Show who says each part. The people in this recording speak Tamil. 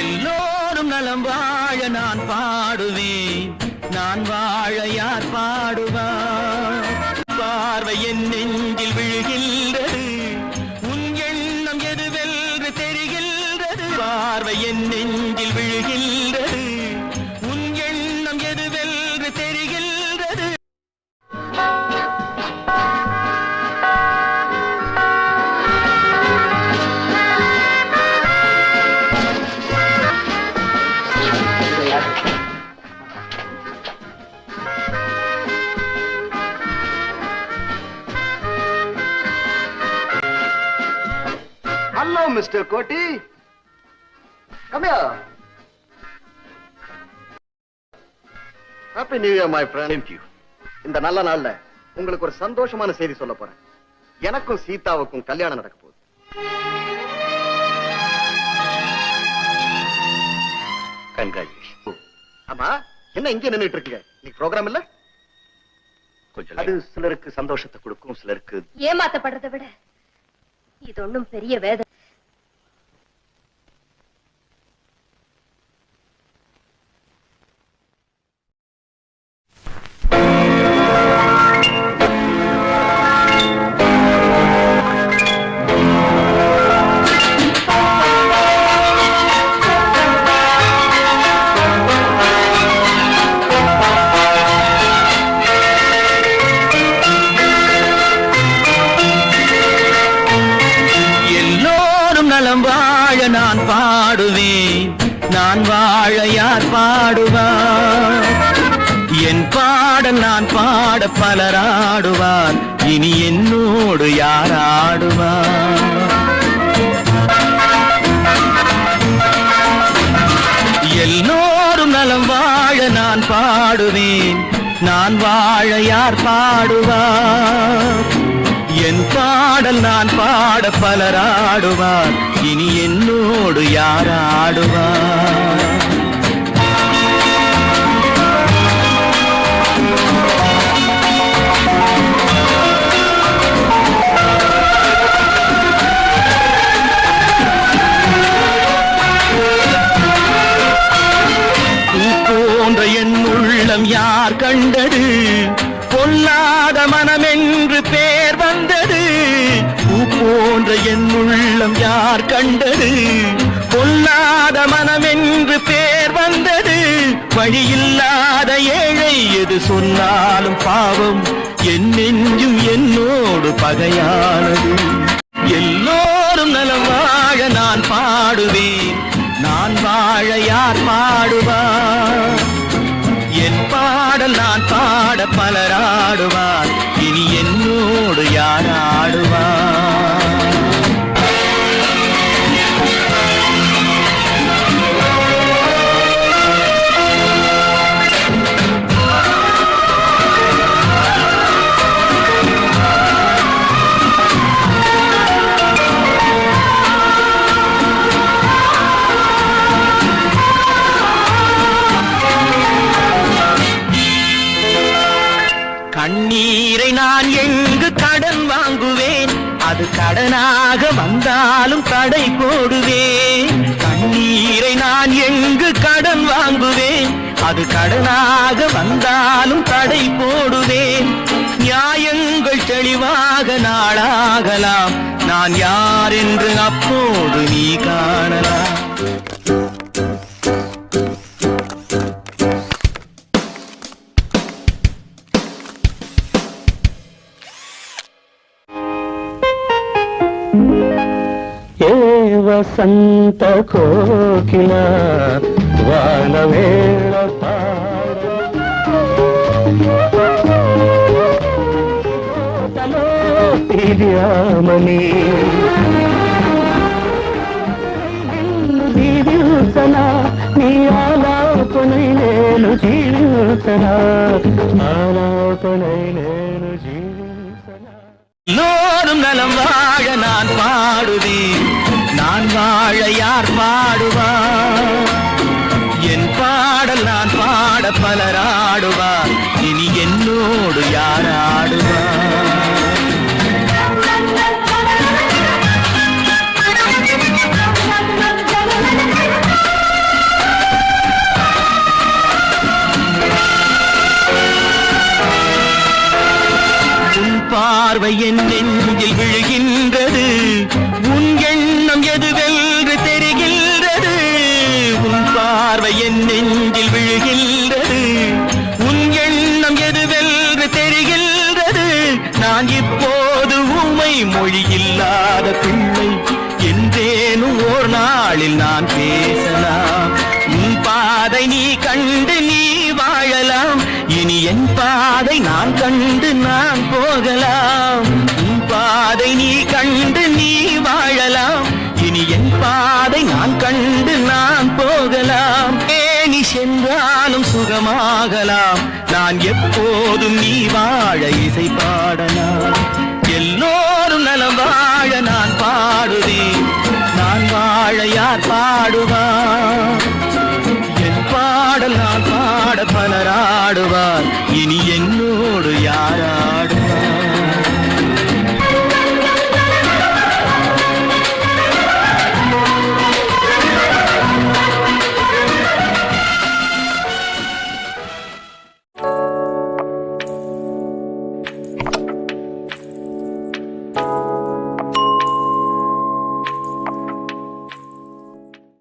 Speaker 1: எல்லோரும் நலம் வாழ நான் பாடுவேன். நான் வாழ யார் பாடுவார்?
Speaker 2: ஹலோ மிஸ்டர் கோட்டி கம்யா happy new year my friend you இந்த நல்ல நாள்ல உங்களுக்கு ஒரு சந்தோஷமான செய்தி சொல்ல போறேன். எனக்கும் சீதாவுக்கும் கல்யாணம் நடக்க போகுது. என்ன இங்க நின்னுட்டு இருக்கீங்க? நீ ப்ரோக்ராம் இல்ல? கொஞ்சம் அது சிலருக்கு சந்தோஷத்தை கொடுக்கும் சிலருக்கு
Speaker 3: ஏமாத்தப்படுறதை விட இது ஒண்ணும் பெரிய வேதனை.
Speaker 1: பாடுவேன். நான் வாழ யார் பாடுவார். என் பாடல் நான் பாட பலராடுவார். இனி என்னோடு யார் ஆடுவார்? எல்லோரும் நலம் வாழ நான் பாடுவேன். நான் வாழ யார் பாடுவார். என் பாடல் நான் பாட பலராடுவார். இனி என்னோடு யார் ஆடுவார்? போன்ற என் உள்ளம் யார் கண்டது? பொல்லாத மனமென்று பேர் வந்தது. வழியில்லாத ஏழை எது சொன்னாலும் பாவம். என் நெஞ்சும் என்னோடு பகையானது. எல்லோரும் நலம் வாழ நான் பாடுவேன். நான் வாழ யார் பாடுவார்? என் பாடல் நான் பாட பலராடுவார். இனி என்னோடு யார் ஆடுவார்? கடனாக வந்தாலும் தடை போடுவேன். கண்ணீரை நான் எங்கு கடன் வாங்குவேன்? அது கடனாக வந்தாலும் தடை போடுவேன். நியாயங்கள் தெளிவாக நாளாகலாம். நான் யார் என்று அப்போது நீ காணலாம். ఏ వసంత కోకిల వానవేళ తిరియామని జీవితనా నీ ఆలాపనై నేను జీవితనా ఆలాపనై నేను எல்லோரும் நலம் வாழ நான் பாடுவேன். நான் வாழ யார் பாடுவார்? என் பாடல் நான் பாட பலராடுவார் இனி என்னோடு யார் ஆடுவார்? பார்வை என் நெஞ்சில் விழுகின்றது. உன் எண்ணம் எதுவென்று தெரிகின்றது. உன் பார்வை என் நெஞ்சில் விழுகின்றது. உன் எண்ணம் எதுவென்று தெரிகின்றது. நான் இப்போது உமை மொழியில்லாத பிள்ளை. என்றேனும் ஓர் நாளில் நான் பேசலாம். உன் பாதை நீ கண் என் பாதை நான் கண்டு நான் போகலாம். உன் பாதை நீ கண்டு நீ வாழலாம். இனி என் பாதை நான் கண்டு நான் போகலாம். ஏனி சென்றாலும் சுகமாகலாம். நான் எப்போதும் நீ வாழ இசை பாடலாம். எல்லோரும் நலம் வாழ நான் பாடுவேன். நான் வாழ யார் பாடுவான் பலராடுவார். இனி என்னோடு யாரா